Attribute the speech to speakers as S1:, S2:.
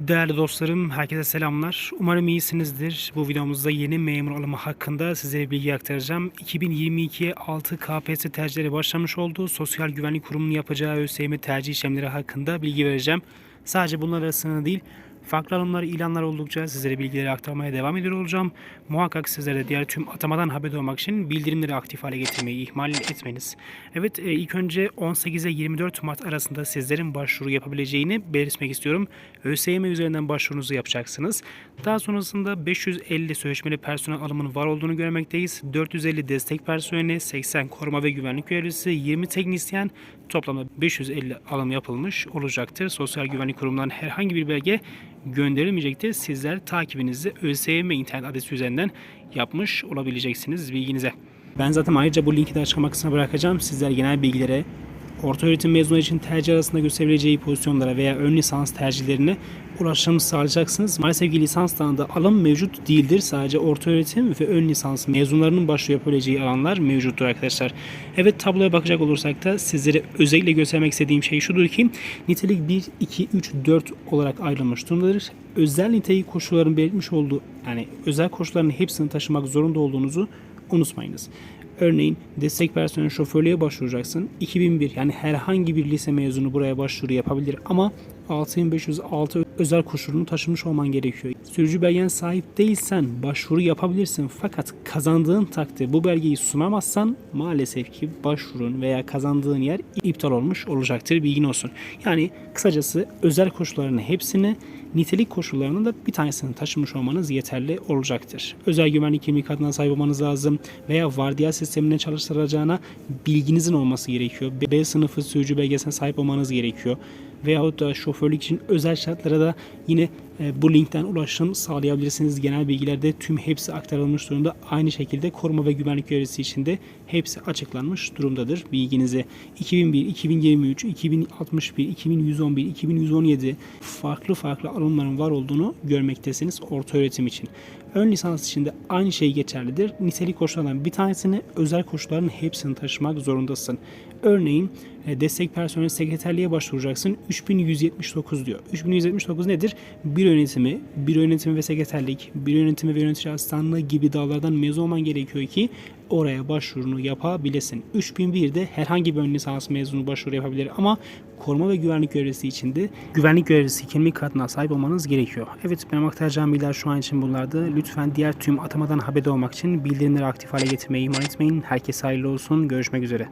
S1: Değerli dostlarım, herkese selamlar. Umarım iyisinizdir. Bu videomuzda yeni memur alımı hakkında size bilgi aktaracağım. 2022 6 KPSS tercihleri başlamış oldu. Sosyal Güvenlik Kurumu'nun yapacağı ÖSYM tercih işlemleri hakkında bilgi vereceğim. Sadece bunlar arasında değil, farklı alımlar, ilanlar oldukça sizlere bilgileri aktarmaya devam ediyor olacağım. Muhakkak sizlere diğer tüm atamadan haber olmak için bildirimleri aktif hale getirmeyi ihmal etmeniz. Evet, e, ilk önce 18'e 24 Mart arasında sizlerin başvuru yapabileceğini belirtmek istiyorum. ÖSYM üzerinden başvurunuzu yapacaksınız. Daha sonrasında 550 sözleşmeli personel alımının var olduğunu görmekteyiz. 450 destek personeli, 80 koruma ve güvenlik görevlisi, 20 teknisyen, toplamda 550 alım yapılmış olacaktır. Sosyal Güvenlik Kurumu'ndan herhangi bir belge gönderilmeyecektir. Sizler takibinizi ÖSYM internet adresi üzerinden yapmış olabileceksiniz bilginize. Ben zaten ayrıca bu linki de açıklama kısmına bırakacağım. Sizler genel bilgilere, orta öğretim mezunu için tercih arasında gösterebileceği pozisyonlara veya ön lisans tercihlerine ulaşım sağlayacaksınız. Maalesef ki lisans dalında alım mevcut değildir. Sadece orta öğretim ve ön lisans mezunlarının başvuru yapabileceği alanlar mevcuttur arkadaşlar. Evet tabloya bakacak olursak da sizlere özellikle göstermek istediğim şey şudur ki nitelik 1, 2, 3, 4 olarak ayrılmış durumdadır. Özel nitelik koşulların belirtmiş olduğu yani özel koşulların hepsini taşımak zorunda olduğunuzu unutmayınız. Örneğin destek personel şoförlüğe başvuracaksın. 2001 yani herhangi bir lise mezunu buraya başvuru yapabilir ama 6506 özel koşulunu taşımış olman gerekiyor. Sürücü belgen sahip değilsen başvuru yapabilirsin fakat kazandığın takdirde bu belgeyi sunamazsan maalesef ki başvurun veya kazandığın yer iptal olmuş olacaktır bilgin olsun. Yani kısacası özel koşulların hepsini nitelik koşullarının da bir tanesini taşımış olmanız yeterli olacaktır. Özel güvenlik kimlik adına sahip olmanız lazım veya vardiya sistemine çalıştıracağına bilginizin olması gerekiyor. B sınıfı sürücü belgesine sahip olmanız gerekiyor. Veyahut da şoförlük için özel şartlara da yine e, bu linkten ulaşım sağlayabilirsiniz. Genel bilgilerde tüm hepsi aktarılmış durumda. Aynı şekilde koruma ve güvenlik görevlisi için de hepsi açıklanmış durumdadır. Bilginize 2001, 2023, 2061, 2111, 2117 farklı farklı alımların var olduğunu görmektesiniz orta öğretim için. Ön lisans için de aynı şey geçerlidir. Nitelik koşullarından bir tanesini özel koşulların hepsini taşımak zorundasın. Örneğin e, destek personeli sekreterliğe başvuracaksın. 3179 diyor. 3179 nedir? Bir yönetimi, bir yönetimi ve sekreterlik, bir yönetimi ve yönetici asistanlığı gibi dallardan mezun olman gerekiyor ki oraya başvurunu yapabilesin. 3001'de herhangi bir ön lisans mezunu başvuru yapabilir ama koruma ve güvenlik görevlisi için de güvenlik görevlisi kimlik kartına sahip olmanız gerekiyor. Evet benim aktaracağım bilgiler şu an için bunlardı. Lütfen diğer tüm atamadan haberdar olmak için bildirimleri aktif hale getirmeyi ihmal etmeyin. Herkese hayırlı olsun. Görüşmek üzere.